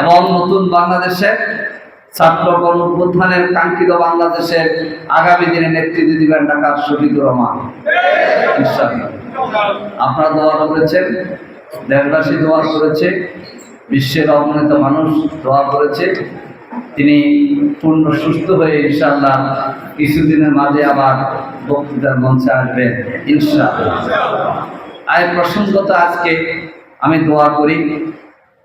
এবং নতুন বাংলাদেশের ছাত্র গণঅভ্যুত্থানের কাঙ্ক্ষিত বাংলাদেশের আগামী দিনে নেতৃত্ব দিবেন ঢাকার শহীদুর রহমান। আপনারা দোয়া করেছেন, দেশবাসী দোয়া করেছে, বিশ্বের অগণিত মানুষ দোয়া করেছে। তিনি পূর্ণ সুস্থ হয়ে ইনশাআল্লাহ কিছুদিনের মাঝে আবার বক্তৃতার মঞ্চে আসবেন, ইনশাআল্লাহ। আয় প্রসঙ্গত আজকে আমি দোয়া করি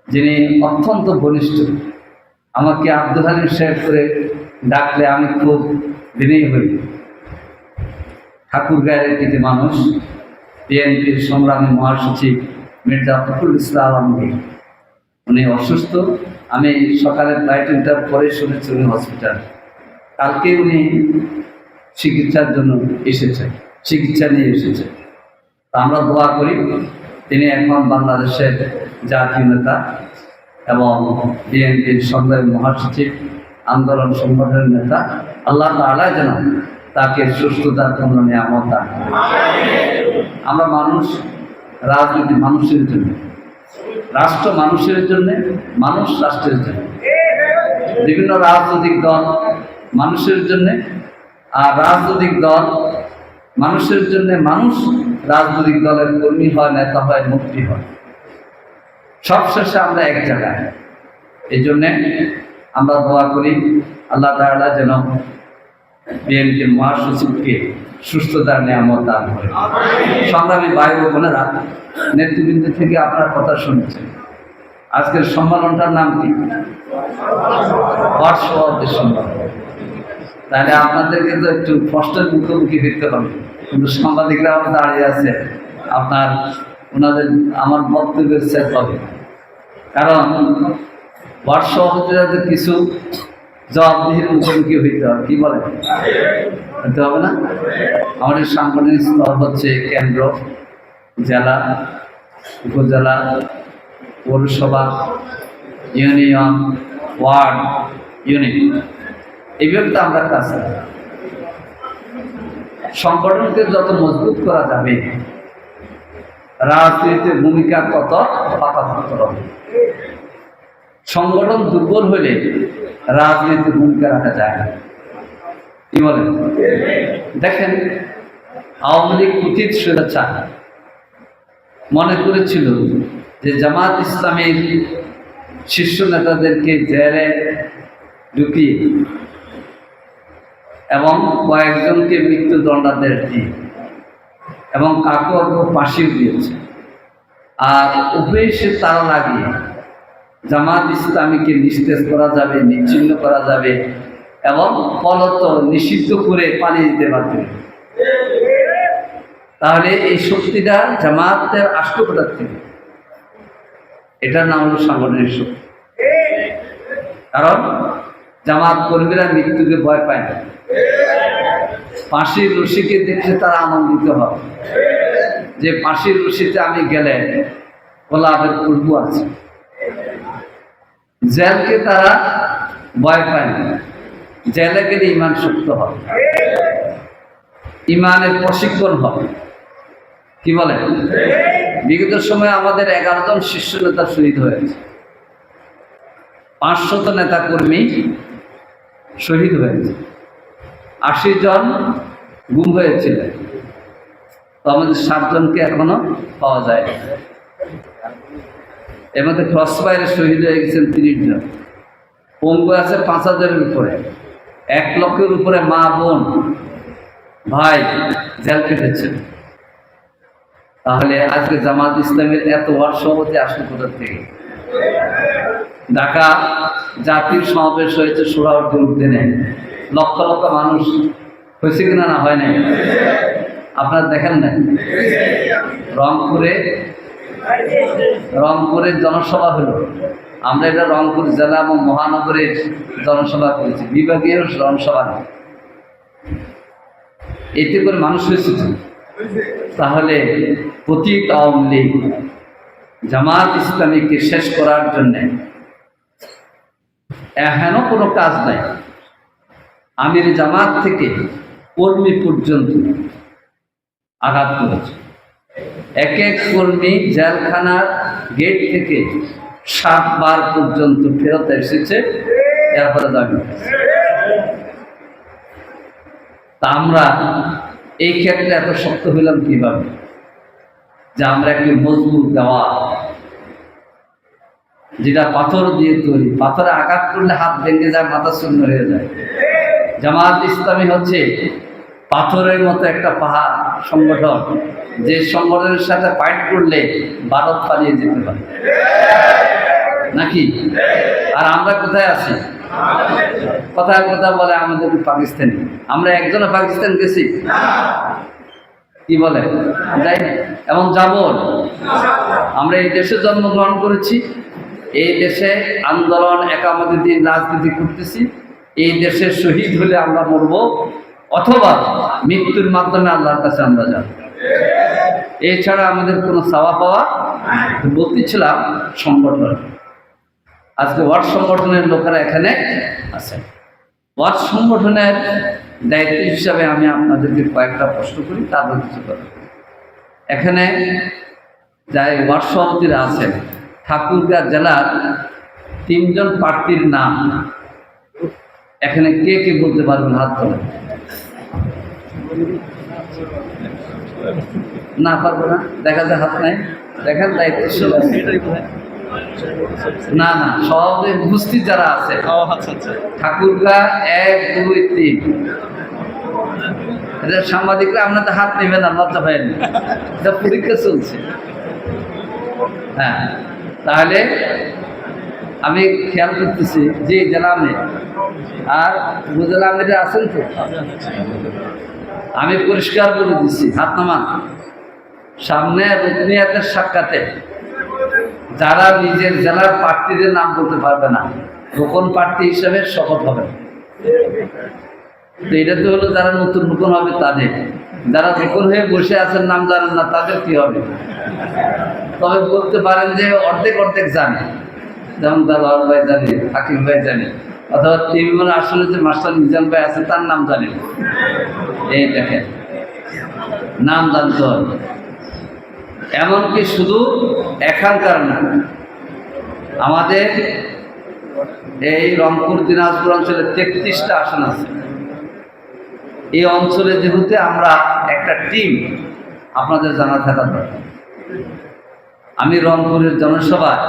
যিনি অত্যন্ত ঘনিষ্ঠ আমাকে আব্দুল হালিম সাহেব করে ডাকলে আমি খুব বিনয়ী হই। ঠাকুর গায়ের একটি মানুষ, বিএনপির সংগ্রামী মহাসচিব মির্জা ফখরুল ইসলাম আলমগীর। উনি অসুস্থ, আমি সকালে ফ্লাইট ইন্টার পরে শুনেছি উনি হসপিটাল। কালকে উনি চিকিৎসার জন্য এসেছেন, চিকিৎসা নিয়ে এসেছেন। আমরা দোয়া করি, তিনি এখন বাংলাদেশের জাতীয় নেতা এবং বিএনপির সংগ্রামী মহাসচিব আন্দোলন সংগঠনের নেতা, আল্লাহ তালা যেন তাকে সুস্থতার জন্য নিয়ামত আমরা মানুষ, রাজনীতি মানুষের জন্য, রাষ্ট্র মানুষের জন্য, মানুষ রাষ্ট্রের জন্য, বিভিন্ন রাজনৈতিক দল মানুষের জন্য, আর রাজনৈতিক দল মানুষের জন্য মানুষ রাজনৈতিক দলের কর্মী হয়, নেতা হয়, মুক্তি হয়। সবশেষে আমরা এক জায়গায়। এই জন্যে আমরা দোয়া করি আল্লাহ তাআলা যেন বিএনপির মহাসচিবকে সুস্থতার নিয়ামত দান করে। সংগ্রামী ভাই ও বোনেরা নেতৃবৃন্দ থেকে আপনার কথা শুনেছেন আজকের সম্মেলনটার নাম কি? হর্ষবর্ধের সম্মেলন। তাহলে আপনাদেরকে তো একটু কষ্টের মুখোমুখি দেখতে হবে। কিন্তু সাংবাদিকরা আমার দাঁড়িয়ে আছে আপনার ওনাদের আমার বক্তব্যের শেষ হবে। কারণ বর্ষবর্তীতে কিছু জবাবদিহির মুখোমুখি হইতে হবে কি বলে? হতে হবে না? আমাদের সাংগঠনিক স্তর হচ্ছে কেন্দ্র, জেলা, উপজেলা, পৌরসভা, ইউনিয়ন, ওয়ার্ড, ইউনিট। এইভাবে তো আমরা কাজ সংগঠনকে যত মজবুত করা যাবে রাজনীতিতে ভূমিকা পাকাপোক্ত হবে সংগঠন দুর্বল হলে রাজনীতিতে ভূমিকা রাখা যায় না। কি বলেন? দেখেন, আওয়ামী লীগ কুচিত স্বেচ্ছা মনে করেছিল যে জামাত ইসলামের শীর্ষ নেতাদেরকে জেলে ঢুকিয়ে এবং কয়েকজনকে মৃত্যুদণ্ডাদেশ দিয়ে এবং কাকু অল্প ফাঁসিও দিয়েছে। আর উভয় সে তারা লাগিয়ে জামাত ইসলামীকে নিস্তেজ করা যাবে, নিচ্ছিন্ন করা যাবে এবং ফলত নিষিদ্ধ করে পালিয়ে দিতে পারবে তাহলে এই শক্তিটা জামাতের আষ্টপদার থেকে, এটার নাম হলো সাংগঠনিক শক্তি। কারণ জামাত কর্মীরা মৃত্যুকে ভয় পায় না। ফাঁসির রশিকে দেখলে তারা আনন্দিত হবে। যে ফাঁসির রশিতে আমি গেলে গোলাপের পূর্ব আছে। জেলকে তারা ভয় পায় না। জেলে গেলে ইমান শক্ত হবে। ইমানের প্রশিক্ষণ হবে। কি বলে? বিগত সময়ে আমাদের এগারো জন শীর্ষ নেতা শহীদ হয়েছে। পাঁচশত নেতা কর্মী শহীদ হয়েছে। আশি জন গুম হয়েছিলেন তো আমাদের সাতজনকে এখনও পাওয়া যায়। এর মধ্যে ক্রস ফায়ারে শহীদ হয়ে গেছেন তিরিশ জন। পঙ্গু আছে পাঁচ হাজারের উপরে। এক লক্ষের উপরে মা, বোন, ভাই জেল কেটেছে তাহলে আজকে জামাত ইসলামের এত ওয়ার্ড সভাপতি আসলে কোথা থেকে? ঢাকা জাতির সমাবেশ হয়েছে সোহরাওয়ার্দী উদ্যানে। লক্ষ লক্ষ মানুষ হয়েছে কিনা না হয় নাই? আপনারা দেখেন না? রংপুরে রংপুরের জনসভা হলো। আমরা এটা রংপুর জেলা এবং মহানগরের জনসভা করেছি। বিভাগীয় জনসভা। এতে করে মানুষ হয়েছে তাহলে প্রতীক আওয়ামী লীগ জামাত ইসলামীকে শেষ করার জন্যে এহেন কোনো কাজ নাই। আমির জামাত থেকে কর্মী পর্যন্ত আঘাত করেছে। এক এক কর্মী জেলখানার গেট থেকে সাতবার পর্যন্ত ফেরত এসেছে, এরপরে দাবি তা আমরা এই ক্ষেত্রে এত শক্ত হইলাম কীভাবে? যে আমরা একটি মজবুত দেওয়া, যেটা পাথর দিয়ে তৈরি। পাথরে আঘাত করলে হাত ভেঙে যায়, মাথা শূন্য হয়ে যায়। জামাত ইসলামী হচ্ছে পাথরের মতো একটা পাহাড় সংগঠন, যে সংগঠনের সাথে ফাইট করলে ভারত পালিয়ে যেতে পারে। নাকি? আর আমরা কোথায় আছি? কথায় কথা বলে আমাদের পাকিস্তানি? আমরা একজনে পাকিস্তান গেছি। কি বলে? যাই এবং যাব। আমরা এই দেশে জন্মগ্রহণ করেছি। এই দেশে আন্দোলন একামতি দিন রাজনীতি করতেছি। এই দেশে শহীদ হলে আমরা মরব, অথবা মৃত্যুর মাধ্যমে আল্লাহর কাছে আমরা যাব। এছাড়া আমাদের কোনো চাওয়া পাওয়া বলতেছিলাম সংগঠন। আজকে ওয়ার্ড সংগঠনের লোকেরা এখানে আছে ওয়ার্ড সংগঠনের দায়িত্ব হিসাবে আমি আপনাদেরকে কয়েকটা প্রশ্ন করি তারপর কিছু কথা। এখানে যাই ওয়ার্ড সভাপতিরা আছেন, ঠাকুরগাঁ জেলার তিনজন প্রার্থীর নাম। এখানে কে কে বলতে পারবেন হাত তোলেন না পারব না দেখা যায় হাত নাই। দেখেন দায়িত্বশীল না না সভাপতি উপস্থিত যারা আছে। ঠাকুরগা এক দুই তিন। এটা সাংবাদিকরা আপনাদের হাত নেবেন না লজ্জা পাবেন না। এটা পরীক্ষা চলছে। হ্যাঁ তাহলে আমি খেয়াল করতেছি যে জেলা আর উপজেলা আমিরা আছেন তো, আমি পরিষ্কার করে দিচ্ছি হাত নামান। সামনে রুকনিয়াতের সাক্ষাতে। যারা নিজের জেলার প্রার্থীদের নাম বলতে পারবে না, গোপন প্রার্থী হিসাবে শপথ হবে। তো এটা তো হলো যারা নতুন নতুন হবে তাদের। যারা গোপন হয়ে বসে আছেন, নাম জানেন না, তাদের কি হবে? তবে বলতে পারেন যে অর্ধেক অর্ধেক জানে। যেমন দালাল ভাই জানে হাকিম ভাই জানি, অথবা টিভিমন আসলে যে মাস্টার মিজান ভাই আছে, তার নাম জানি এই দেখেন, নাম জানতে হবে। এমনকি শুধু এখানকার না, আমাদের এই রংপুর, দিনাজপুর অঞ্চলে তেত্রিশটা আসন আছে। এই অঞ্চলে যেহেতু আমরা একটা টিম, আপনাদের জানা থাকা দরকার। আমি রংপুরের জনসভায়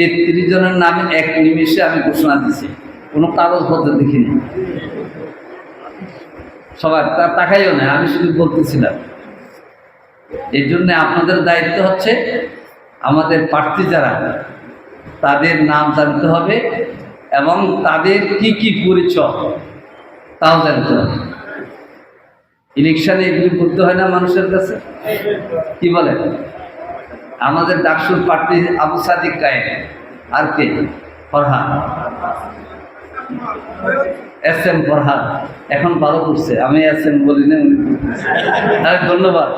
তেত্রিশ জনের নামে এক নিমিষে আমি ঘোষণা দিছি। কোনো কাগজপত্র দেখিনি। সবাই তার তাকাইও না, আমি শুধু বলতেছিলাম। এই জন্য আপনাদের দায়িত্ব হচ্ছে, আমাদের প্রার্থী যারা, তাদের নাম জানতে হবে এবং তাদের কি কি পরিচয়, তাও জানতে হবে। ইলেকশনে এগুলি বলতে হয় না মানুষের কাছে? কি বলে আমাদের ডাকসুর প্রার্থী আবু সাদিক কায়েম। আর কে? ফরহাদ। S M Farhad. এখন ভালো করছে। আমি এস এম বলি না তাহলে ধন্যবাদ।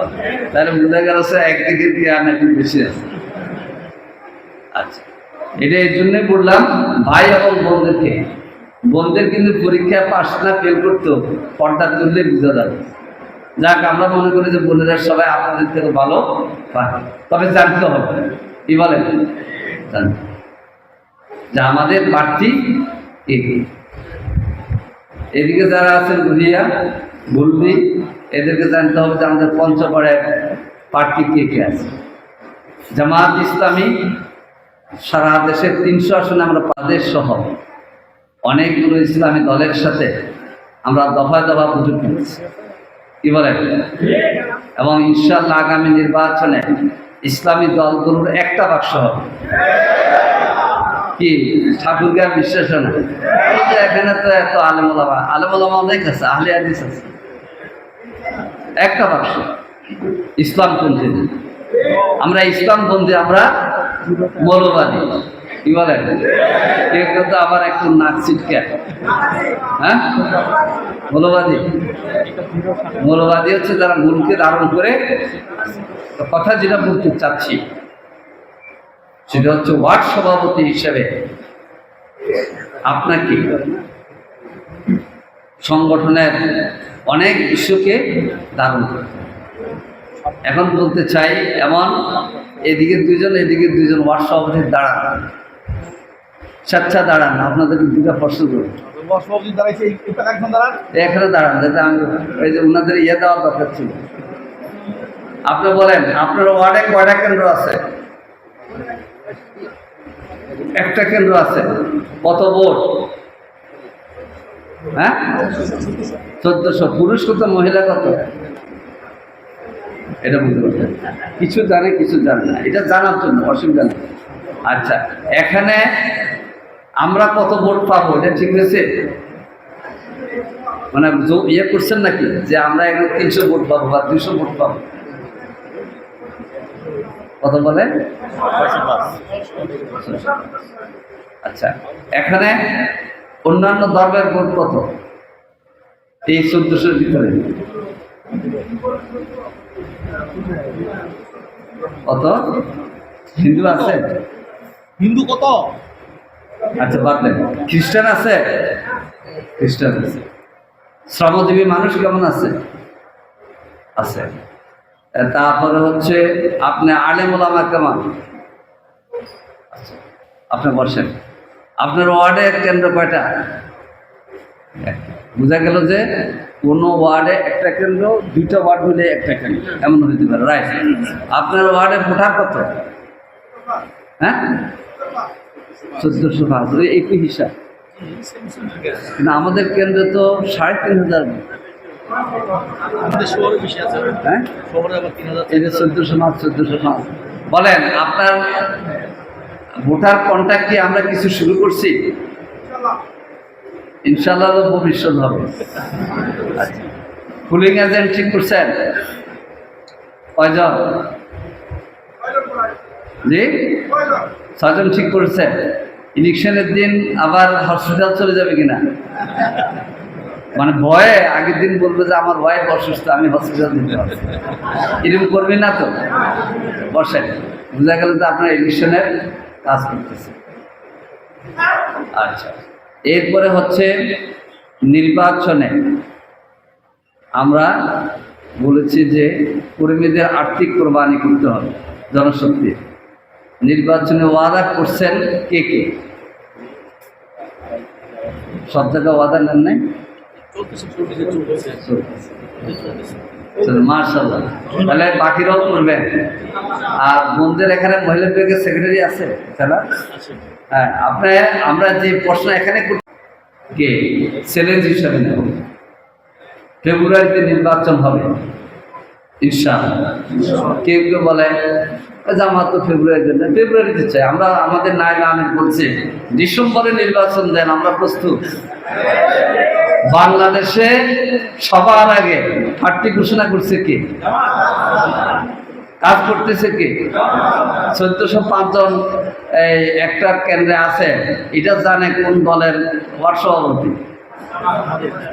তাহলে বোঝা গেল সে একদিকে আর নাকি বেশি আছে। আচ্ছা। এটা এই জন্যে বললাম, ভাই এবং বোনদেরকে। বোনদের কিন্তু পরীক্ষা পাস না ফেল করতো পর্দা তুললে বোঝা যাবে। যাক, আমরা মনে করি যে বোনেরা সবাই আপনাদের থেকে ভালো। পায় তবে জানতে হবে, কি বলেন? জানতে যে আমাদের প্রার্থী। এদিকে যারা আছেন ঘুরিয়া বলবি, এদেরকে জানতে হবে যে আমাদের পঞ্চগড়ের প্রার্থী কে কে আছে। জামাত ইসলামী, সারা দেশের তিনশো আসনে আমরা প্রদেশ সহ অনেকগুলো ইসলামী দলের সাথে আমরা দফায় দফা পুজো করেছি। কি বলেন এবং ইনশাল্লাহ আগামী নির্বাচনে ইসলামী দলগুলোর একটা বাক্স হবে। কি? ঠাকুরগার না? এখানে তো এত আলেমুলামা আলেমুলামা অনেক আছে আহলে হাদিস আছে। একটা বাক্স ইসলামপন্থী আমরা ইসলামপন্থী, আমরা মৌলবাদী। কি বলেন কেউ কেউ তো আবার একটু নাক ছিটকে। হ্যাঁ? মৌলবাদী? মৌলবাদী হচ্ছে যারা মূলকে ধারণ করে কথা যেটা বলতে চাচ্ছি, সেটা হচ্ছে ওয়ার্ড সভাপতি হিসেবে আপনাকে সংগঠনের অনেক ইস্যুকে ধারণ হবে। এখন বলতে চাই, এমন এদিকে দুজন এদিকে দুজন ওয়ার্ড সভাপতির দাঁড়ান। স্বেচ্ছা দাঁড়ান আপনাদেরকে দুটা প্রশ্ন দাঁড়ান এখানে দাঁড়ান ওই যে ওনাদের ইয়ে দেওয়ার দরকার ছিল। আপনি বলেন, আপনার ওয়ার্ডে কয়টা কেন্দ্র আছে? একটা কেন্দ্র আছে। কত ভোট? হ্যাঁ? চোদ্দশো। পুরুষ কত, মহিলা কত? এটা বুঝতে পারছেন? কিছু জানে কিছু জানে না। এটা জানার জন্য, অসুবিধা নেই। আচ্ছা এখানে আমরা কত ভোট পাবো? এটা ঠিক হয়েছে? মানে ইয়ে করছেন নাকি? যে আমরা এখানে তিনশো ভোট পাবো বা দুশো ভোট পাবো। কত বলে? আচ্ছা এখানে অন্যান্য ধর্মের ভোট কত? এই চোদ্দশোর ভিতরে। কত? হিন্দু আছে? হিন্দু কত? আচ্ছা বাদ দেন। খ্রিস্টান আছে? খ্রিস্টান আছে। শ্রমজীবী মানুষ কেমন আছে? আছে। তারপরে হচ্ছে আপনি আলেম ওলামা কেমন? আচ্ছা, আপনি বসেন। আপনার ওয়ার্ডে কেন্দ্র কয়টা। বোঝা গেল যে কোনো ওয়ার্ডে একটা কেন্দ্র দুইটা ওয়ার্ড মিলে একটা কেন্দ্র। এমন হতে পারে রাইট। আপনার ওয়ার্ডে ভোটার কত? হ্যাঁ? চোদ্দশো ওই একই হিসাব। কিন্তু আমাদের কেন্দ্রে তো সাড়ে তিন হাজার। হ্যাঁ? বলেন, আপনার ভোটার কন্ট্যাক্ট কি আমরা কিছু শুরু করছি? ইনশাল্লাহ ভবিষ্যৎ হবে। পুলিং এজেন্ট ঠিক করছেন? কয়জন? জি? ছয়জন ঠিক করেছেন ইলেকশনের দিন আবার হসপিটাল চলে যাবে কিনা? মানে ভয়ে আগের দিন বলবে যে আমার ওয়াইফ অসুস্থ, আমি হসপিটাল দিতে হবে এরকম করবি না তো? বসেন, বোঝা গেল তো আপনার ইলেকশনের কাজ করতেছে আচ্ছা এরপরে হচ্ছে নির্বাচনে আমরা বলেছি যে কর্মীদের আর্থিক কোরবানি করতে হবে, জনশক্তি। নির্বাচনে ওয়াদা করছেন কে কে? সব জায়গায় ওয়াদা নেন নাই? মার্শাল্লাহ তাহলে বাকিরাও করবেন। আর বোনদের এখানে মহিলা বিভাগের সেক্রেটারি আছে? খেলা? হ্যাঁ আপনি আমরা যে প্রশ্ন এখানে কে? চ্যালেঞ্জ হিসাবে নেব। ফেব্রুয়ারিতে নির্বাচন হবে। ইনশাআল্লাহ। কেউ কেউ বলে? জামাত তো ফেব্রুয়ারিতে না ফেব্রুয়ারিতে চাই। আমরা আমাদের নায়ক আমির বলছে, ডিসেম্বরে নির্বাচন দেন, আমরা প্রস্তুত। বাংলাদেশে সবার আগে প্রার্থী ঘোষণা করছে কে? কাজ করতেছে কে? চোদ্দশো পাঁচজন একটা কেন্দ্রে আছে। এটা জানে কোন দলের ওয়ার্ড সভাপতি?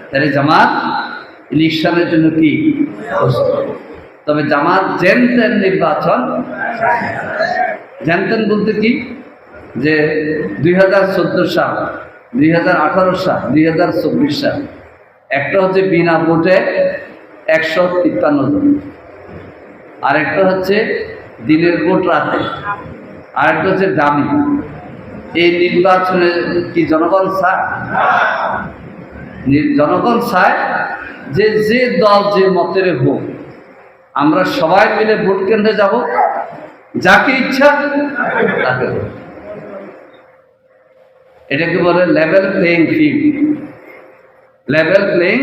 তাহলে জামাত, ইলেকশনের জন্য কি। তবে জামাত জেন তেন নির্বাচন। জেন তেন বলতে কি? যে দুই হাজার চোদ্দ সাল, দুই হাজার আঠারো সাল, দুই হাজার চব্বিশ সাল, একটা হচ্ছে বিনা ভোটে একশো তিপ্পান্ন জন। আরেকটা হচ্ছে দিনের ভোট রাতে, আরেকটা হচ্ছে দামি। এই নির্বাচনে কি জনগণ চায়? জনগণ চায় যে যে দল যে মতের হোক আমরা সবাই মিলে ভোট কেন্দ্রে যাব। যাকে ইচ্ছা, তাকে এটাকে বলে level playing field level playing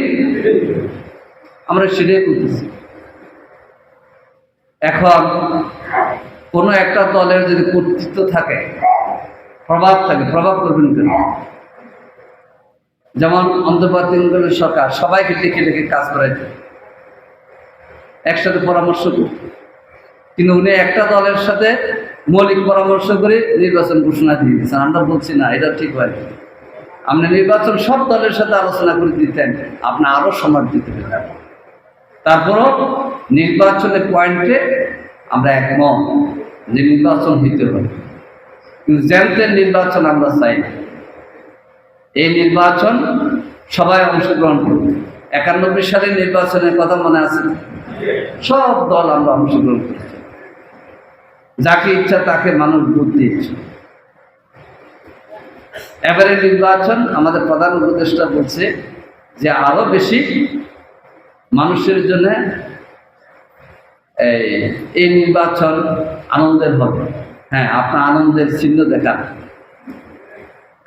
আমরা সেটাই করতেছি এখন কোনো একটা দলের যদি কর্তৃত্ব থাকে, প্রভাব থাকে, প্রভাব করবেন কেন? যেমন অন্তর্বর্তীকালীন সরকার সবাইকে ডেকে ডেকে কাজ করাইতে। একসাথে পরামর্শ করত কিন্তু উনি একটা দলের সাথে মৌলিক পরামর্শ করে নির্বাচন ঘোষণা দিয়ে দিয়েছেন। আমরা বলছি, না, এটা ঠিক হয় আপনি নির্বাচন সব দলের সাথে আলোচনা করে দিতেন, আপনি আরও সময় দিতে পেতেন তারপরও নির্বাচনের পয়েন্টে আমরা একমত যে নির্বাচন হইতে হবে কিন্তু জ্যান্তের নির্বাচন আমরা চাই না। এই নির্বাচন সবাই অংশগ্রহণ করবে একানব্বই সালের নির্বাচনের কথা মনে আছে? সব দল আমরা অংশগ্রহণ করেছি। যাকে ইচ্ছা তাকে মানুষ ভোট দিয়েছে। এবারে নির্বাচন, আমাদের প্রধান উপদেষ্টা বলছে যে আরও বেশি মানুষের জন্য এই নির্বাচন আনন্দের হবে। হ্যাঁ আপনার আনন্দের চিহ্ন দেখান।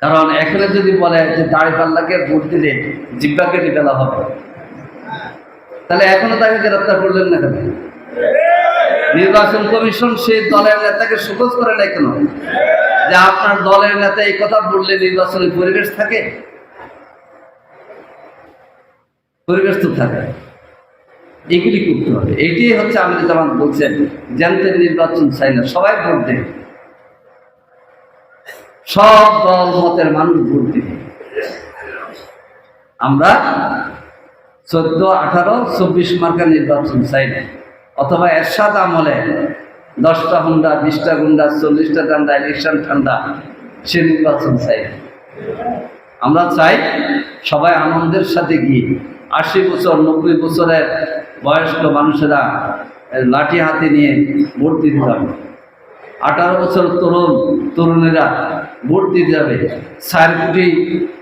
কারণ এখানে যদি বলে যে দাঁড়িপাল্লাকে ভোট দিলে জিব্বা কেটে ফেলা হবে। তাহলে এখনও তাকে গ্রেপ্তার করলেন না কেন? নির্বাচন কমিশন সেই দলের নেতাকে সুযোগ করে নাই কেন? যে আপনার দলের নেতা এই কথা বললে নির্বাচনের পরিবেশ থাকে? পরিবেশ তো থাকে। এগুলি করতে হবে। এটাই হচ্ছে আমাদের যেমন বলছেন, জানতেন নির্বাচন চাই না, সবাই ভোট দেবে সব দল, মতের মানুষ ভোট দিবে আমরা চোদ্দ, আঠারো, চব্বিশ মার্কা নির্বাচন চাই অথবা এরশাদ আমলে দশটা হুন্ডা, বিশটা গুন্ডা, চল্লিশটা ডান্ডা, ইলেকশন ঠান্ডা, সে নির্বাচন চাই আমরা চাই সবাই আনন্দের সাথে গিয়ে আশি বছর, নব্বই বছরের বয়স্ক মানুষেরা লাঠি হাতে নিয়ে ভোট দিতে আঠারো বছর তরুণ, তরুণেরা ভোট দিতে যাবে চার কোটি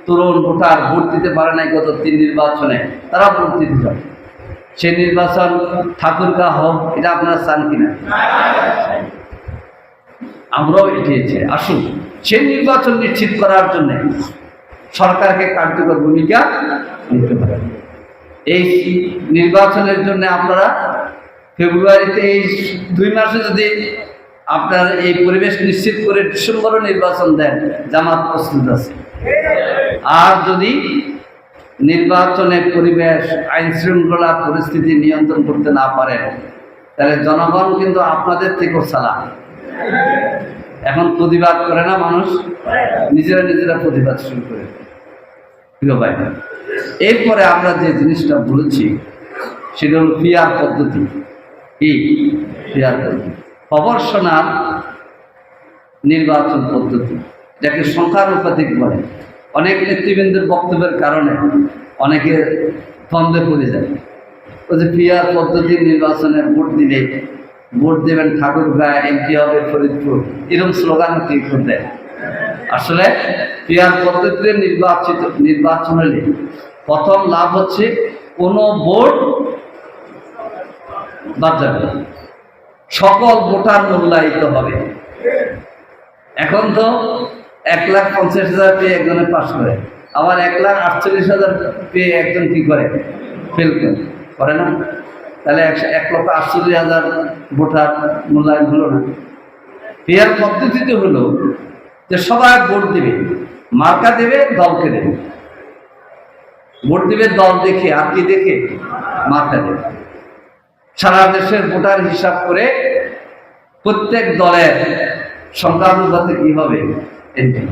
তরুণ ভোটার ভোট দিতে পারে নাই গত তিন নির্বাচনে, তারা ভোট দিতে যাবে। সে নির্বাচন ঠাকুরকা হোক, এটা আপনারা চান কিনা? আমরাও এটিয়েছি আসুন, সেই নির্বাচন নিশ্চিত করার জন্য সরকারকে কার্যকর ভূমিকা নিতে পারে এই নির্বাচনের জন্য আপনারা ফেব্রুয়ারিতে এই দুই মাসে যদি আপনার এই পরিবেশ নিশ্চিত করে ডিসেম্বরে নির্বাচন দেন, জামাত প্রস্তুত আছে। আর যদি নির্বাচনের পরিবেশ আইন শৃঙ্খলা পরিস্থিতি নিয়ন্ত্রণ করতে না পারেন তাহলে জনগণ কিন্তু আপনাদের থেকেও চালা এখন প্রতিবাদ করে না মানুষ? নিজেরা নিজেরা প্রতিবাদ শুরু করে এরপরে আমরা যে জিনিসটা বলেছি, সেটা হল পিয়ার পদ্ধতি। কি? পিয়ার পদ্ধতি। খবর নির্বাচন পদ্ধতি যাকে সংখ্যানুপাতিক বলে। অনেক নেতৃবৃন্দের বক্তব্যের কারণে অনেকে দ্বন্দ্বে পড়ে যায়। ওই যে পিয়ার পদ্ধতি নির্বাচনে ভোট দিলে ভোট দেবেন ঠাকুরগাঁ এমপি হবে ফরিদপুর, এরকম স্লোগান কি করতে আসলে পিয়ার পদ্ধতিতে নির্বাচিত, নির্বাচন হলে প্রথম লাভ হচ্ছে কোনো ভোট বাদ যাবে। সকল ভোটার মূল্যায়িত হবে। এখন তো এক লাখ পঞ্চাশ হাজার পেয়ে একজনে পাশ করে, আবার এক লাখ আটচল্লিশ হাজার পেয়ে একজন কি করে? ফেল করে। না? তাহলে একশো, এক লক্ষ আটচল্লিশ হাজার ভোটার মূল্যায়ন হলো না। পেয়ার পদ্ধতিতে হলো যে সবাই ভোট দেবে। মার্কা দেবে, দলকে দেবে। ভোট দেবে, দল দেখে, আর কি দেখে? মার্কা দেবে। সারা দেশের ভোটার হিসাব করে প্রত্যেক দলের সংখ্যানুপাতে কি হবে? এমপি।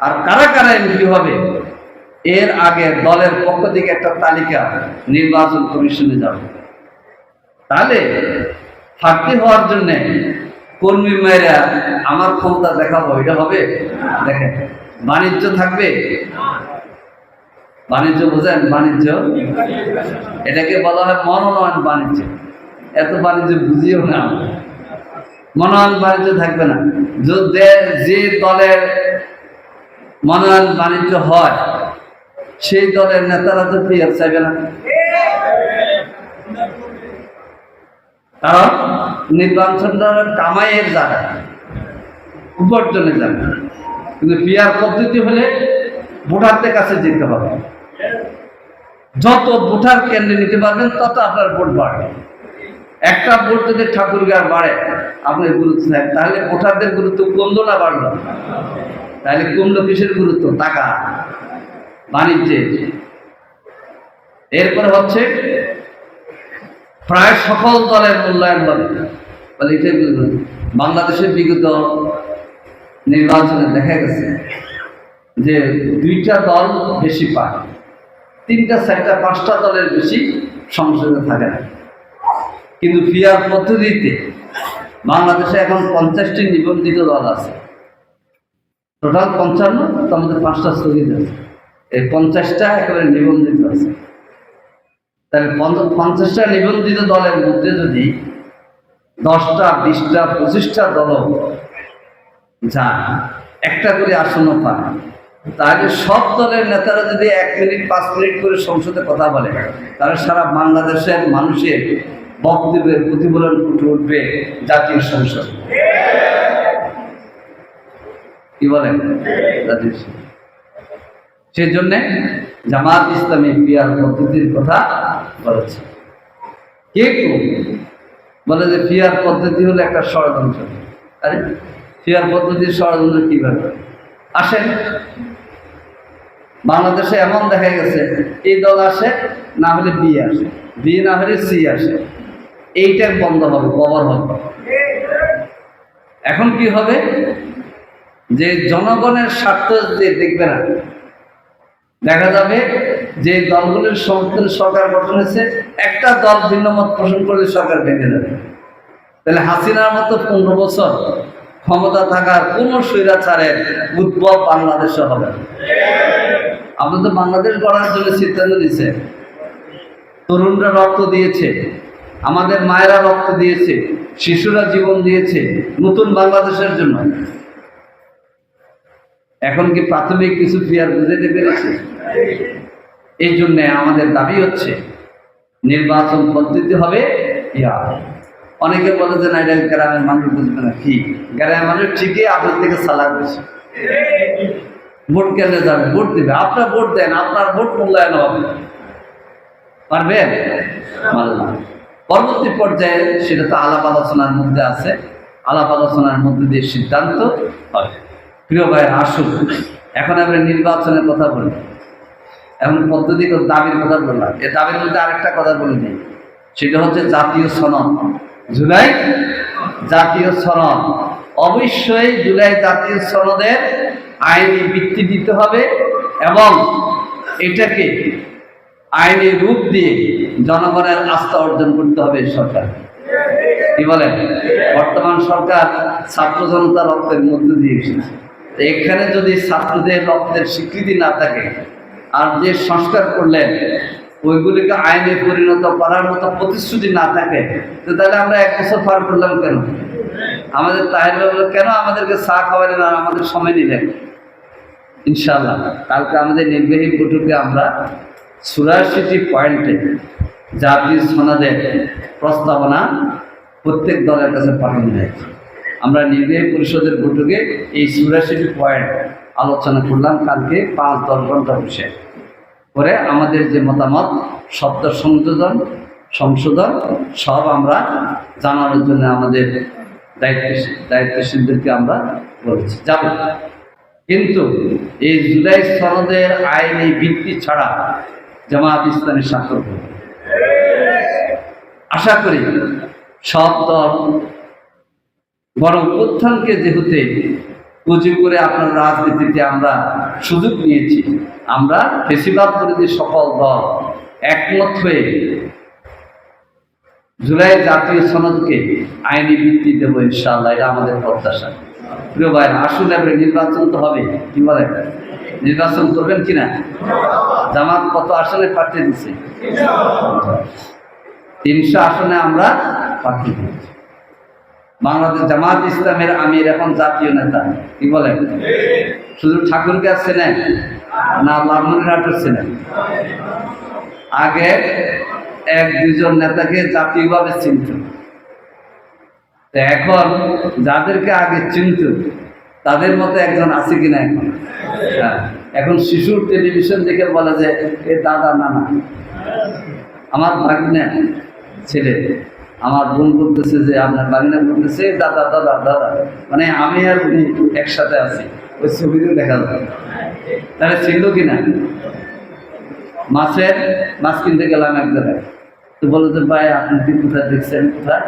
আর কারা কারা এমপি হবে? এর আগে দলের পক্ষ থেকে একটা তালিকা নির্বাচন কমিশনে যাবে। তাহলে ফাঁকি হওয়ার জন্য কর্মী মেয়েরা আমার ক্ষমতা দেখাবো, এটা হবে? দেখেন, বাণিজ্য থাকবে? বাণিজ্য বোঝেন, বাণিজ্য। এটাকে বলা হয় মনোনয়ন বাণিজ্য। এত বাণিজ্য বুঝিও না মনোনয়ন বাণিজ্য থাকবে না। যে যে দলের মনোনয়ন বাণিজ্য হয়, সেই দলের নেতারা তো ফিয়ার চাইবে না। কারণ নির্বাচনটা কামাইয়ের জায়গা, উপার্জনের জায়গা। কিন্তু পিয়ার পদ্ধতি হলে ভোটারদের কাছে যেতে হবে। যত ভোটার কেন্দ্রে নিতে পারবেন, তত আপনার ভোট বাড়বে। একটা ভোট যদি ঠাকুরগার বাড়ে আপনার গুরুত্ব থাকে তাহলে ভোটারদের গুরুত্ব কমলো না বাড়লো? তাহলে কমলো কিসের গুরুত্ব? টাকা বাণিজ্যে এরপরে হচ্ছে, প্রায় সকল দলের মূল্যায়ন বলে এটাই বাংলাদেশের বিগত নির্বাচনে দেখা গেছে যে দুইটা দল বেশি পায়। তিনটা, চারটা, পাঁচটা দলের বেশি সংসদে থাকে না। কিন্তু পিয়ার পদ্ধতিতে বাংলাদেশে এখন পঞ্চাশটি নিবন্ধিত দল আছে। টোটাল পঞ্চান্ন, তার মধ্যে পাঁচটা স্থগিত আছে। এই পঞ্চাশটা একেবারে নিবন্ধিত আছে। তাহলে পঞ্চাশটা নিবন্ধিত দলের মধ্যে যদি দশটা, বিশটা, পঁচিশটা দল যা একটা করে আসনও পান তাহলে সব দলের নেতারা যদি এক মিনিট, পাঁচ মিনিট করে সংসদে কথা বলে, তাহলে সারা বাংলাদেশের মানুষের বক্তব্যের প্রতিফলন ফুটে উঠবে জাতীয় সংসদ। কি বলেন? সেই জন্যে জামাত ইসলামী পিয়ার পদ্ধতির কথা বলেছে। কে বলে যে পিয়ার পদ্ধতি হলো একটা ষড়যন্ত্র। আরে পিয়ার পদ্ধতির ষড়যন্ত্র কীভাবে? আসেন। বাংলাদেশে এমন দেখা গেছে, এই দল আসে, না হলে বি আসে, বি না হলে সি আসে। এইটা বন্ধ হবে কবর হবে। এখন কি হবে? যে জনগণের স্বার্থ যে দেখবে না, দেখা যাবে যে দলগুলির সমর্থনে সরকার গঠন হয়েছে, একটা দল ভিন্ন মত পোষণ করলে সরকার ভেঙে যাবে। তাহলে হাসিনার মতো পনেরো বছর ক্ষমতা থাকার কোন স্বৈরাচারের উদ্ভব বাংলাদেশে হবে না। আপনি তো বাংলাদেশ গড়ার জন্য সিদ্ধান্ত নিচ্ছে তরুণরা রক্ত দিয়েছে, আমাদের মায়েরা রক্ত দিয়েছে, শিশুরা জীবন দিয়েছে নতুন বাংলাদেশের জন্য। এখন কি প্রাথমিক কিছু ফিয়ার বুঝাতে পেরেছে? এই জন্যে আমাদের দাবি হচ্ছে, নির্বাচন পদ্ধতি হবে, ইয়া অনেকে বলে যে, না, এটা গ্রামের মানুষ বুঝবে না। কি? গ্রামের মানুষ ঠিকই আপনার থেকে সালাদ বেশি ভোট কেন্দ্রে যাবে, ভোট দিবে। আপনার ভোট দেন, আপনার ভোট মূল্যায়ন হবে। পারবেন? পরবর্তী পর্যায়ে সেটা তো আলাপ আলোচনার মধ্যে আছে। আলাপ আলোচনার মধ্যে দিয়ে সিদ্ধান্ত হবে। প্রিয় ভাই, আসুন। এখন আমরা নির্বাচনের কথা বলি। এখন পদ্ধতিগত দাবির কথা বললাম। এ দাবির মধ্যে আরেকটা কথা বলে দিই। সেটা হচ্ছে জাতীয় সনদ। জুলাই জাতীয় সনদ। অবশ্যই জুলাই জাতীয় সনদের আইনি ভিত্তি দিতে হবে এবং এটাকে আইনি রূপ দিয়ে জনগণের আস্থা অর্জন করতে হবে সরকার। কি বলেন? বর্তমান সরকার ছাত্র জনতা রক্তের মধ্যে দিয়ে এসেছে। এখানে যদি ছাত্রদের রক্তের স্বীকৃতি না থাকে, আর যে সংস্কার করলেন ওইগুলিকে আইনে পরিণত করার মতো প্রতিশ্রুতি না থাকে। তো তাহলে আমরা এক বছর পার করলাম কেন? আমাদের তাহের বলল কেন আমাদেরকে চা খাওয়ালেন আর আমাদের সময় নিলেন? ইনশাল্লাহ কালকে আমাদের নির্বাহী বৈঠকে আমরা চুরাশিটি পয়েন্টে জাতীয় সনদের প্রস্তাবনা প্রত্যেক দলের কাছে পাঠানো হয়েছে। আমরা নির্বাহী পরিষদের বৈঠকে এই চুরাশিটি পয়েন্ট আলোচনা করলাম কালকে পাঁচ দশ ঘণ্টা বসে। করে আমাদের যে মতামত, শব্দ সংযোজন, সংশোধন, সব আমরা জানানোর জন্য আমাদের দায়িত্বশীল, দায়িত্বশীলদেরকে আমরা বলেছি। যাব। কিন্তু এই জুলাই সনদের আইনি ভিত্তি ছাড়া জামাত ইসলামী স্বাক্ষর করবে আশা করি সব দল বড় উত্থানকে যেহেতু পুঁজি করে আপনার রাজনীতিতে আমরা সুযোগ নিয়েছি। আমরা বেশিরভাগ বিরোধী সকল দল একমত হয়ে জুলাই জাতীয় সনদকে আইনি ভিত্তি দেব ইনশাআল্লাহ, এটা আমাদের প্রত্যাশা। প্রিয় ভাই আসুন এবারে নির্বাচন তো হবে, কি বলেন? নির্বাচন করবেন কিনা? জামাত কত আসনে পাঠিয়ে দিচ্ছে? তিনশো আসনে আমরা পাঠিয়ে দিচ্ছি। বাংলাদেশ জামাত ইসলামের আমির এখন জাতীয় নেতা, কি বলেন? শুধু ঠাকুরকে চেনেন না লালমনিরহাটের চেনেন আগে এক দুজন নেতাকে জাতীয়ভাবে চিনত। এখন যাদেরকে আগে চিনত, তাদের মতো একজন আছে কিনা এখন? হ্যাঁ এখন শিশুর টেলিভিশন দেখে বলে যে, এ দাদা, নানা, আমার ভাগ্নে ছেলে, আমার বোন বলতেছে যে, আপনার বাগিনা বলতেছে দাদা দাদা দাদা। মানে আমি আর উনি একসাথে আছি। ওই ছবিতেও দেখা যায় তাহলে ছিল কিনা? মাছের মাছ কিনতে গেলাম এক জায়গায়। তো বলে যে, ভাই, আপনি কি কোথায় দেখছেন? কোথায়?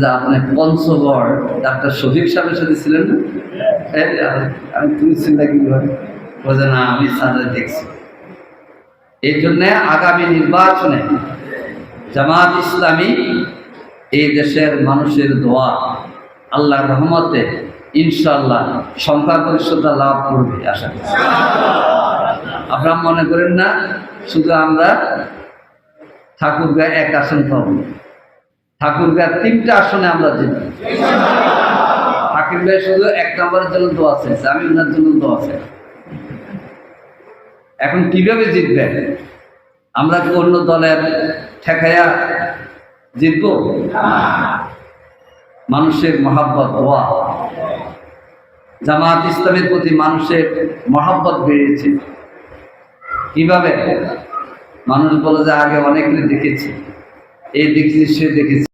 যে, আপনি পঞ্চগড়। ডাক্তার শফিক সাহেবের সাথে ছিলেন না? আমি তুমি চিন্তা কি বলে না, আমি সাথে দেখছি। এই জন্যে আগামী নির্বাচনে জামাত ইসলামী এই দেশের মানুষের দোয়া, আল্লাহর রহমতে ইনশাল্লাহ সংখ্যাগরিষ্ঠতা লাভ করবে, আশা করছি আপনারা মনে করেন না, শুধু আমরা ঠাকুরগাঁ এক আসন পাব। ঠাকুরগাঁ তিনটা আসনে আমরা জিতব। ঠাকুর ভাই শুধু এক নম্বরের জন্য দোয়া চাইছে আমি ওনার জন্য দোয়া চাই এখন কীভাবে জিতবেন? আমরা কি অন্য দলের ঠেকাইয়া জিতবো? মানুষের মহাব্বত দোয়া জামাত ইসলামের প্রতি মানুষের মহাব্বত বেড়েছে। কীভাবে? মানুষ বলে যে আগে অনেকে দেখেছি। এই দিক সে দেখেছি।